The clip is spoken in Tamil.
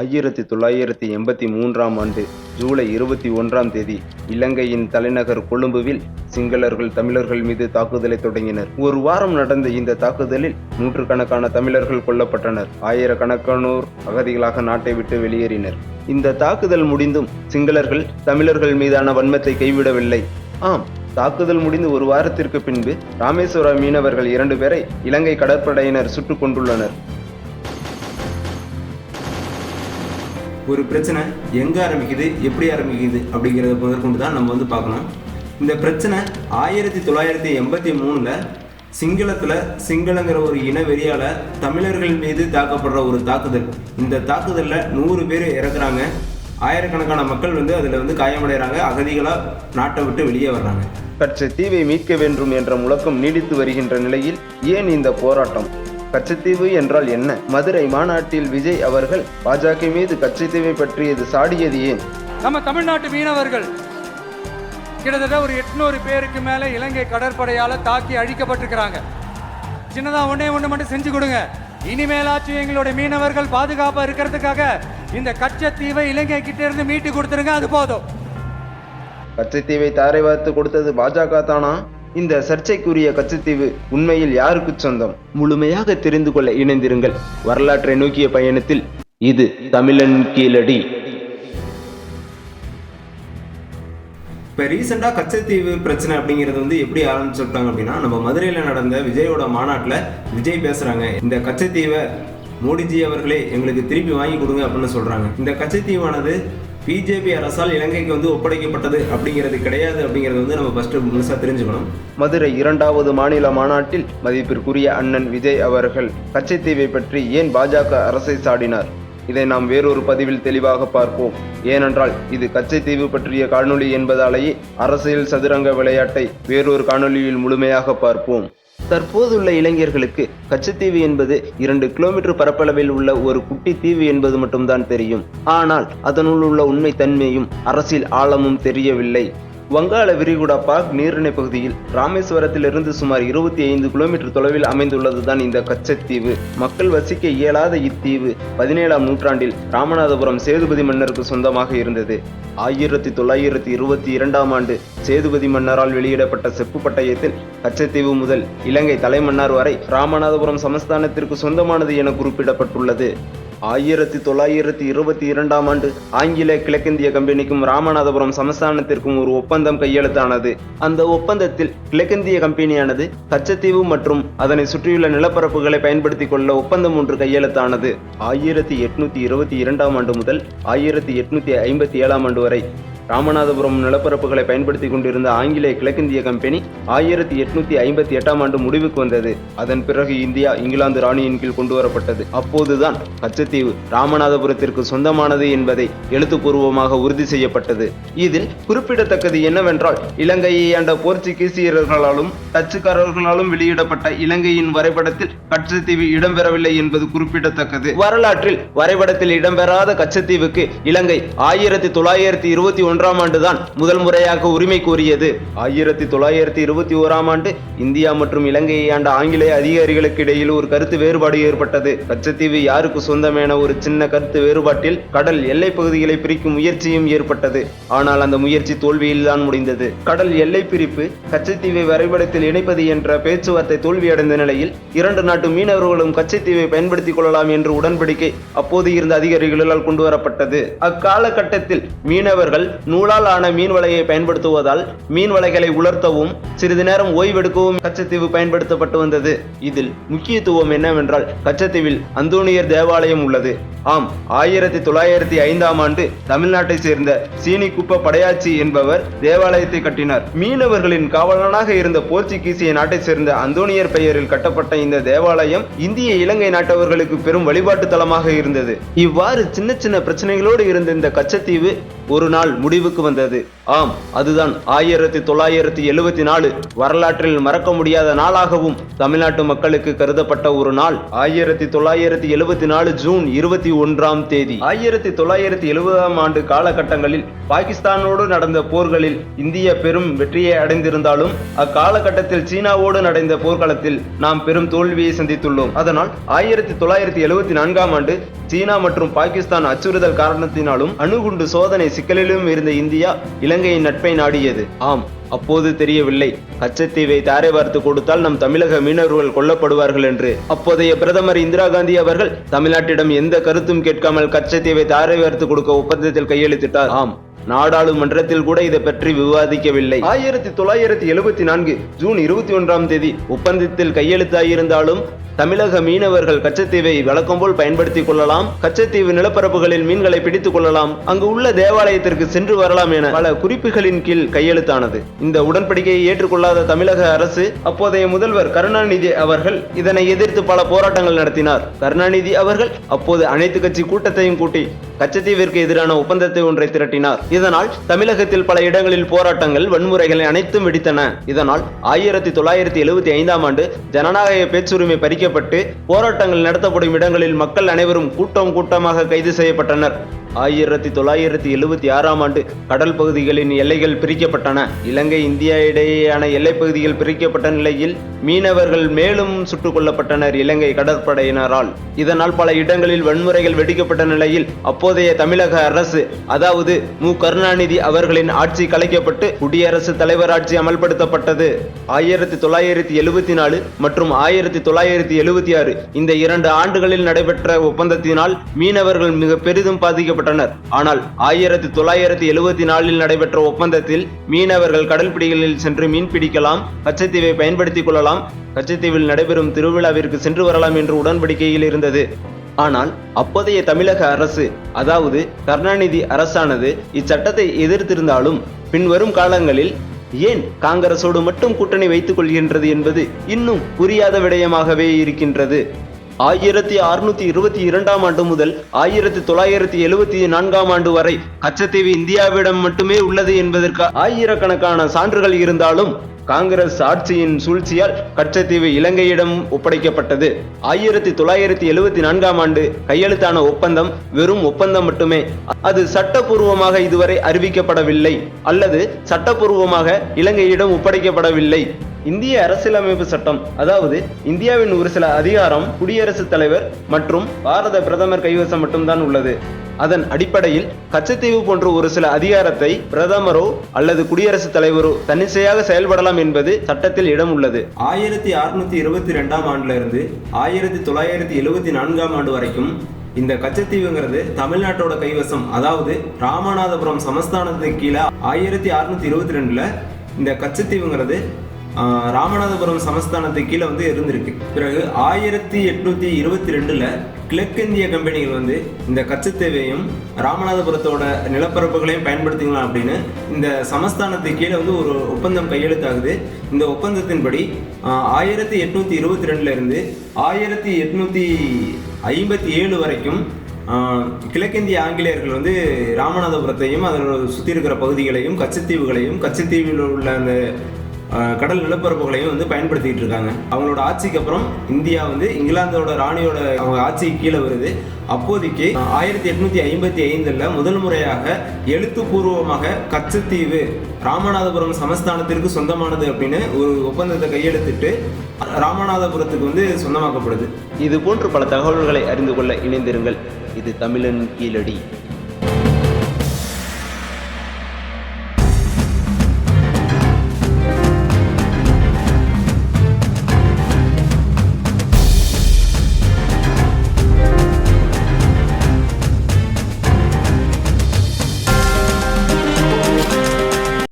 ஆயிரத்தி தொள்ளாயிரத்தி எண்பத்தி மூன்றாம் ஆண்டு ஜூலை இருபத்தி ஒன்றாம் தேதி இலங்கையின் தலைநகர் கொழும்புவில் சிங்களர்கள் தமிழர்கள் மீது தாக்குதலை தொடங்கினர். ஒரு வாரம் நடந்த இந்த தாக்குதலில் நூற்றுக்கணக்கான தமிழர்கள் கொல்லப்பட்டனர். ஆயிரக்கணக்கானோர் அகதிகளாக நாட்டை விட்டு வெளியேறினர். இந்த தாக்குதல் முடிந்தும் சிங்களர்கள் தமிழர்கள் மீதான வன்மத்தை கைவிடவில்லை. ஆம் தாக்குதல் முடிந்து ஒரு வாரத்திற்கு பின்பு ராமேஸ்வர மீனவர்கள் இரண்டு பேரை இலங்கை கடற்படையினர் சுட்டுக் கொண்டுள்ளனர். ஒரு பிரச்சனை எங்கே ஆரம்பிக்குது எப்படி ஆரம்பிக்குது அப்படிங்கிறத முதற்கொண்டு தான் நம்ம வந்து பார்க்கணும். இந்த பிரச்சனை ஆயிரத்தி தொள்ளாயிரத்தி எண்பத்தி மூணில் சிங்களத்தில் சிங்களங்கிற ஒரு இன வெறியால் தமிழர்கள் மீது தாக்கப்படுற ஒரு தாக்குதல். இந்த தாக்குதலில் நூறு பேர் இறக்குறாங்க. ஆயிரக்கணக்கான மக்கள் வந்து அதில் வந்து காயமடைகிறாங்க அகதிகளாக நாட்டை விட்டு வெளியே வர்றாங்க. கச்சத்தீவை மீட்க வேண்டும் என்ற முழக்கம் நீடித்து வருகின்ற நிலையில் ஏன் இந்த போராட்டம்? கச்சத்தீவு என்றால் என்ன? மதுரை மாநாட்டில் விஜய் அவர்கள் பாஜக மீது கச்சத்தீவை பற்றியது சாடியது ஏன்? நம்ம தமிழ்நாட்டு மீனவர்கள் கிட்டத்தட்ட ஒரு எட்நூறு பேருக்கு மேல இலங்கை கடற்படையால தாக்கி அழிக்கப்பட்டிருக்கிறாங்க. சின்னதா ஒண்ணே ஒண்ணு மட்டும் செஞ்சு கொடுங்க. இனிமேலாச்சும் எங்களுடைய மீனவர்கள் பாதுகாப்பா இருக்கிறதுக்காக இந்த கச்சத்தீவை இலங்கை கிட்ட இருந்து மீட்டு கொடுத்துருங்க அது போதும். கச்சத்தீவை தாரை வார்த்து கொடுத்தது பாஜக தானா? இந்த சர்ச்சைக்குரிய கச்சத்தீவு உண்மையில் யாருக்கு சொந்தம்? முழுமையாக தெரிந்து கொள்ள இணைந்திருங்கள். வரலாற்றை நோக்கிய பயணத்தில் இது தமிழன் கீழடி. இப்போ ரீசெண்டாக கச்சத்தீவு பிரச்சனை அப்படிங்கிறது வந்து எப்படி ஆரம்பிச்சுட்டாங்க அப்படின்னா நம்ம மதுரையில் நடந்த விஜயோட மாநாட்டில் விஜய் பேசுகிறாங்க இந்த கச்சத்தீவை மோடிஜி அவர்களே எங்களுக்கு திருப்பி வாங்கி கொடுங்க அப்படின்னு சொல்கிறாங்க இந்த கச்சத்தீவானது பிஜேபி அரசால் இலங்கைக்கு வந்து ஒப்படைக்கப்பட்டது அப்படிங்கிறது கிடையாது அப்படிங்கிறது வந்து நம்ம ஃபஸ்ட்டு முழுசாக தெரிஞ்சுக்கணும். மதுரை இரண்டாவது மாநில மாநாட்டில் மதிப்பிற்குரிய அண்ணன் விஜய் அவர்கள் கச்சைத்தீவை பற்றி ஏன் பாஜக அரசை சாடினார்? இதை நாம் வேறொரு பதிவில் தெளிவாக பார்ப்போம். ஏனென்றால் இது கச்சைத்தீவு பற்றிய காணொளி என்பதாலேயே அரசியல் சதுரங்க விளையாட்டை வேறொரு காணொளியில் முழுமையாக பார்ப்போம். தற்போதுள்ள இளைஞர்களுக்கு கச்சத்தீவு என்பது இரண்டு கிலோமீட்டர் பரப்பளவில் உள்ள ஒரு குட்டி தீவு என்பது மட்டும்தான் தெரியும். ஆனால் அதனுள் உள்ள உண்மை தன்மையும் அரசியல் ஆழமும் தெரியவில்லை. வங்காள விரிகுடா பார்க் நீரிணை பகுதியில் ராமேஸ்வரத்திலிருந்து சுமார் இருபத்தி ஐந்து கிலோமீட்டர் தொலைவில் அமைந்துள்ளதுதான் இந்த கச்சத்தீவு. மக்கள் வசிக்க இயலாத இத்தீவு. பதினேழாம் நூற்றாண்டில் ராமநாதபுரம் சேதுபதி மன்னருக்கு சொந்தமாக இருந்தது. ஆயிரத்தி தொள்ளாயிரத்தி இருபத்தி இரண்டாம் ஆண்டு சேதுபதி மன்னரால் வெளியிடப்பட்ட செப்பு பட்டயத்தில் கச்சத்தீவு முதல் இலங்கை தலைமன்னார் வரை ராமநாதபுரம் சமஸ்தானத்திற்கு சொந்தமானது என குறிப்பிடப்பட்டுள்ளது. ஆயிரத்தி தொள்ளாயிரத்தி இருபத்தி இரண்டாம் ஆண்டு ஆங்கில கிழக்கிந்திய கம்பெனிக்கும் ராமநாதபுரம் சமஸ்தானத்திற்கும் ஒரு ஒப்பந்தம் கையெழுத்தானது. அந்த ஒப்பந்தத்தில் கிழக்கிந்திய கம்பெனியானது கச்சத்தீவு மற்றும் அதனை சுற்றியுள்ள நிலப்பரப்புகளை பயன்படுத்திக் கொள்ள ஒப்பந்தம் ஒன்று கையெழுத்தானது. ஆயிரத்தி எட்நூத்தி இருபத்தி இரண்டாம் ஆண்டு முதல் ஆயிரத்தி எட்நூத்தி ஐம்பத்தி ஏழாம் ஆண்டு வரை ராமநாதபுரம் நிலப்பரப்புகளை பயன்படுத்தி கொண்டிருந்த ஆங்கிலேய கிழக்கிந்திய கம்பெனி ஆயிரத்தி எட்நூத்தி ஐம்பத்தி எட்டாம் ஆண்டு முடிவுக்கு வந்தது. அதன் பிறகு இந்தியா இங்கிலாந்து ராணியின் கீழ் கொண்டு வரப்பட்டது. அப்போதுதான் கச்சத்தீவு ராமநாதபுரத்திற்கு சொந்தமானது என்பதை எழுத்துப்பூர்வமாக உறுதி செய்யப்பட்டது. இதில் குறிப்பிடத்தக்கது என்னவென்றால் இலங்கையை ஆண்ட போர்ச்சுகீசியர்களாலும் டச்சுக்காரர்களாலும் வெளியிடப்பட்ட இலங்கையின் வரைபடத்தில் கச்சத்தீவு இடம்பெறவில்லை என்பது குறிப்பிடத்தக்கது. வரலாற்றில் வரைபடத்தில் இடம்பெறாத கச்சத்தீவுக்கு இலங்கை ஆயிரத்தி தொள்ளாயிரத்தி இருபத்தி ஒன்றாம் ஆண்டுதான் முதல் முறையாக உரிமை கோரியது. ஆயிரத்தி தொள்ளாயிரத்தி இருபத்தி ஓராம் ஆண்டு இந்தியா மற்றும் இலங்கையை ஆண்ட ஆங்கிலேய அதிகாரிகளுக்கு இடையில் ஒரு கருத்து வேறுபாடு ஏற்பட்டது. கச்சத்தீவு யாருக்கு சொந்தம் என ஒரு சின்ன கருத்து வேறுபாட்டில் கடல் எல்லை பகுதிகளை பிரிக்கும் முயற்சியும் ஏற்பட்டது. ஆனால் அந்த முயற்சி தோல்வியில் தான் முடிந்தது. கடல் எல்லை பிரிப்பு கச்சத்தீவை வரைபடத்தில் இணைப்பது என்ற பேச்சுவார்த்தை தோல்வியடைந்த நிலையில் இரண்டு நாட்டு மீனவர்களும் கச்சத்தீவை பயன்படுத்திக் கொள்ளலாம் என்று உடன்படிக்கை அப்போது இருந்த அதிகாரிகளால் கொண்டு வரப்பட்டது. அக்காலகட்டத்தில் மீனவர்கள் நூலால் ஆன மீன் வலையை பயன்படுத்துவதால் மீன் வலைகளை உலர்த்தவும் சிறிது நேரம் ஓய்வெடுக்கவும் கச்சத்தீவு பயன்படுத்தப்பட்டு வந்தது. இதில் முக்கியத்துவம் என்னவென்றால் கச்சத்தீவில் அந்தோனியர் தேவாலயம் உள்ளது. ஆம் ஆயிரத்தி தொள்ளாயிரத்தி ஐந்தாம் ஆண்டு தமிழ்நாட்டை சேர்ந்த சீனி குப்ப படையாச்சி என்பவர் தேவாலயத்தை கட்டினார். மீனவர்களின் காவலனாக இருந்த போர்ச்சுகீசிய நாட்டை சேர்ந்த அந்தோனியர் பெயரில் கட்டப்பட்ட இந்த தேவாலயம் இந்திய இலங்கை நாட்டவர்களுக்கு பெரும் வழிபாட்டு தலமாக இருந்தது. இவ்வாறு சின்ன சின்ன பிரச்சனைகளோடு இருந்த இந்த கச்சத்தீவு ஒரு நாள் முடிவுக்கு வந்தது. ஆம் அதுதான் ஆயிரத்தி தொள்ளாயிரத்தி எழுவத்தி நாலு வரலாற்றில் மறக்க முடியாத நாளாகவும் தமிழ்நாட்டு மக்களுக்கு கருதப்பட்ட ஒரு நாள் ஆயிரத்தி தொள்ளாயிரத்தி எழுவத்தி நாலு ஜூன் இருபத்தி ஒன்றாம் தேதி. ஆயிரத்தி தொள்ளாயிரத்தி எழுபதாம் ஆண்டு காலகட்டங்களில் பாகிஸ்தானோடு நடந்த போர்களில் இந்திய பெரும் வெற்றியை அடைந்திருந்தாலும் அக்காலகட்டத்தில் சீனாவோடு நடந்த போர்க்களத்தில் நாம் பெரும் தோல்வியை சந்தித்துள்ளோம். அதனால் ஆயிரத்தி தொள்ளாயிரத்தி எழுபத்தி நான்காம் ஆண்டு சீனா மற்றும் பாகிஸ்தான் அச்சுறுத்தல் காரணத்தினாலும் அணுகுண்டு சோதனை சிக்கலிலும் இருந்த இந்தியா இலங்கையின் நட்பை நாடியது. ஆம் அப்போது தெரியவில்லை. கச்சத்தீவை தாரை வார்த்து கொடுத்தால் நம் தமிழக மீனவர்கள் கொல்லப்படுவார்கள் என்று. அப்போதைய பிரதமர் இந்திரா காந்தி அவர்கள் தமிழ்நாட்டிடம் எந்த கருத்தும் கேட்காமல் கச்சத்தீவை தாரை வார்த்து கொடுக்க ஒப்பந்தத்தில் கையெழுத்திட்டார். ஆம் நாடாளுமன்றத்தில் கூட இதை பற்றி விவாதிக்கவில்லை. ஆயிரத்தி தொள்ளாயிரத்தி எழுபத்தி நான்கு ஜூன் இருபத்தி ஒன்றாம் தேதி ஒப்பந்தத்தில் கையெழுத்தாயிருந்தாலும் தமிழக மீனவர்கள் கச்சத்தீவை வழக்கம் போல் பயன்படுத்திக் கொள்ளலாம். கச்சத்தீவு நிலப்பரப்புகளில் மீன்களை பிடித்துக் கொள்ளலாம். அங்கு உள்ள தேவாலயத்திற்கு சென்று வரலாம் என பல குறிப்புகளின் கீழ் கையெழுத்தானது. இந்த உடன்படிக்கையை ஏற்றுக்கொள்ளாத தமிழக அரசு அப்போதைய முதல்வர் கருணாநிதி அவர்கள் இதனை எதிர்த்து பல போராட்டங்கள் நடத்தினார். கருணாநிதி அவர்கள் அப்போது அனைத்து கட்சி கூட்டத்தையும் கூட்டி கச்சத்தீவிற்கு எதிரான ஒப்பந்தத்தை ஒன்றை திரட்டினார். இதனால் தமிழகத்தில் பல இடங்களில் போராட்டங்கள் வன்முறைகள் அனைத்தும் வெடித்தன. இதனால் ஆயிரத்தி தொள்ளாயிரத்தி எழுபத்தி ஐந்தாம் ஆண்டு ஜனநாயக பேச்சுரிமை பறிக்கப்பட்டு போராட்டங்கள் நடத்தப்படும் இடங்களில் மக்கள் அனைவரும் கூட்டம் கூட்டமாக கைது செய்யப்பட்டனர். ஆயிரத்தி தொள்ளாயிரத்தி எழுபத்தி ஆறாம் ஆண்டு கடல் பகுதிகளின் எல்லைகள் பிரிக்கப்பட்டன. இலங்கை இந்தியா இடையேயான எல்லைப் பகுதிகள் பிரிக்கப்பட்ட நிலையில் மீனவர்கள் மேலும் சுட்டுக் கொல்லப்பட்டனர் இலங்கை கடற்படையினரால். இதனால் பல இடங்களில் வன்முறைகள் வெடிக்கப்பட்ட நிலையில் அப்போதைய தமிழக அரசு அதாவது மு. கருணாநிதி அவர்களின் ஆட்சி கலைக்கப்பட்டு குடியரசு தலைவர் ஆட்சி அமல்படுத்தப்பட்டது. ஆயிரத்தி தொள்ளாயிரத்தி எழுபத்தி நாலு மற்றும் ஆயிரத்தி தொள்ளாயிரத்தி எழுபத்தி ஆறு இந்த இரண்டு ஆண்டுகளில் நடைபெற்ற ஒப்பந்தத்தினால் மீனவர்கள் மிக பெரிதும் பாதிக்கப்பட்டனர் ஆனால் ஆயிரத்தி தொள்ளாயிரத்தி எழுபத்தி நாலில் நடைபெற்ற ஒப்பந்தத்தில் மீனவர்கள் கடல் பிடிகளில் சென்று மீன் பிடிக்கலாம் கச்சத்தீவை பயன்படுத்திக் கொள்ளலாம் கச்சத்தீவில் நடைபெறும் திருவிழாவிற்கு சென்று வரலாம் என்று உடன்படிக்கையில் இருந்தது. ஆனால் அப்போதைய தமிழக அரசு அதாவது கருணாநிதி அரசானது இச்சட்டத்தை எதிர்த்திருந்தாலும் பின்வரும் காலங்களில் ஏன் காங்கிரசோடு மட்டும் கூட்டணி வைத்துக் கொள்கின்றது என்பது இன்னும் புரியாத விடயமாகவே இருக்கின்றது. ஆயிரத்தி அறுநூத்தி இருபத்தி இரண்டாம் ஆண்டு முதல் ஆயிரத்தி தொள்ளாயிரத்தி எழுபத்தி நான்காம் ஆண்டு வரை கச்சத்தீவு இந்தியாவிடம் மட்டுமே உள்ளது என்பதற்கு ஆயிரக்கணக்கான சான்றுகள் இருந்தாலும் காங்கிரஸ் ஆட்சியின் சூழ்ச்சியால் கச்சத்தீவு இலங்கையிடம் ஒப்படைக்கப்பட்டது. ஆயிரத்தி தொள்ளாயிரத்தி எழுபத்தி நான்காம் ஆண்டு கையெழுத்தான ஒப்பந்தம் வெறும் ஒப்பந்தம் மட்டுமே. அது சட்டபூர்வமாக இதுவரை அறிவிக்கப்படவில்லை. அல்லது சட்டபூர்வமாக இலங்கையிடம் ஒப்படைக்கப்படவில்லை. இந்திய அரசியலமைப்பு சட்டம் அதாவது இந்தியாவின் ஒரு சில அதிகாரம் குடியரசுத் தலைவர் மற்றும் பாரத பிரதமர் கைவசம் மட்டும்தான் உள்ளது. அதன் அடிப்படையில் கச்சத்தீவு போன்ற ஒரு சில அதிகாரத்தை பிரதமரோ அல்லது குடியரசுத் தலைவரோ தன்னிச்சையாக செயல்படலாம் என்பது சட்டத்தில் இடம் உள்ளது. ஆயிரத்தி அறுநூத்தி இருபத்தி ரெண்டாம் ஆண்டுல இருந்து ஆயிரத்தி தொள்ளாயிரத்தி எழுபத்தி நான்காம் ஆண்டு வரைக்கும் இந்த கச்சத்தீவுங்கிறது தமிழ்நாட்டோட கைவசம். அதாவது ராமநாதபுரம் சமஸ்தானத்துக்கு கீழே ஆயிரத்தி அறுநூத்தி இருபத்தி ரெண்டுல இந்த கச்சத்தீவுங்கிறது ராமநாதபுரம் சமஸ்தானத்துக்கு கீழே வந்து இருந்திருக்கு. பிறகு ஆயிரத்தி எட்நூத்தி இருபத்தி ரெண்டுல கிழக்கிந்திய கம்பெனிகள் வந்து இந்த கச்சத்தீவையும் ராமநாதபுரத்தோட நிலப்பரப்புகளையும் பயன்படுத்திக்கலாம் அப்படின்னு இந்த சமஸ்தானத்துக்கு கீழே வந்து ஒரு ஒப்பந்தம் கையெழுத்தாகுது. இந்த ஒப்பந்தத்தின்படி ஆயிரத்தி எட்நூத்தி இருபத்தி ரெண்டுல இருந்து ஆயிரத்தி எட்நூத்தி ஐம்பத்தி ஏழு வரைக்கும் கிழக்கிந்திய ஆங்கிலேயர்கள் வந்து ராமநாதபுரத்தையும் அதனோட சுற்றி இருக்கிற பகுதிகளையும் கச்சத்தீவுகளையும் கச்சத்தீவில் உள்ள அந்த கடல் நிலப்பரப்புகளையும் வந்து பயன்படுத்திட்டு இருக்காங்க. அவங்களோட ஆட்சிக்கு அப்புறம் இந்தியா வந்து இங்கிலாந்தோட ராணியோட அவங்க ஆட்சிக்கு கீழே வருது. அப்போதைக்கு ஆயிரத்தி எட்நூத்தி ஐம்பத்தி ஐந்துல முதல் முறையாக எழுத்துப்பூர்வமாக கச்சத்தீவு ராமநாதபுரம் சமஸ்தானத்திற்கு சொந்தமானது அப்படின்னு ஒரு ஒப்பந்தத்தை கையெழுத்திட்டு ராமநாதபுரத்துக்கு வந்து சொந்தமாக்கப்படுது. இது போன்று பல தகவல்களை அறிந்து கொள்ள இணைந்திருங்கள். இது தமிழன் கீழடி.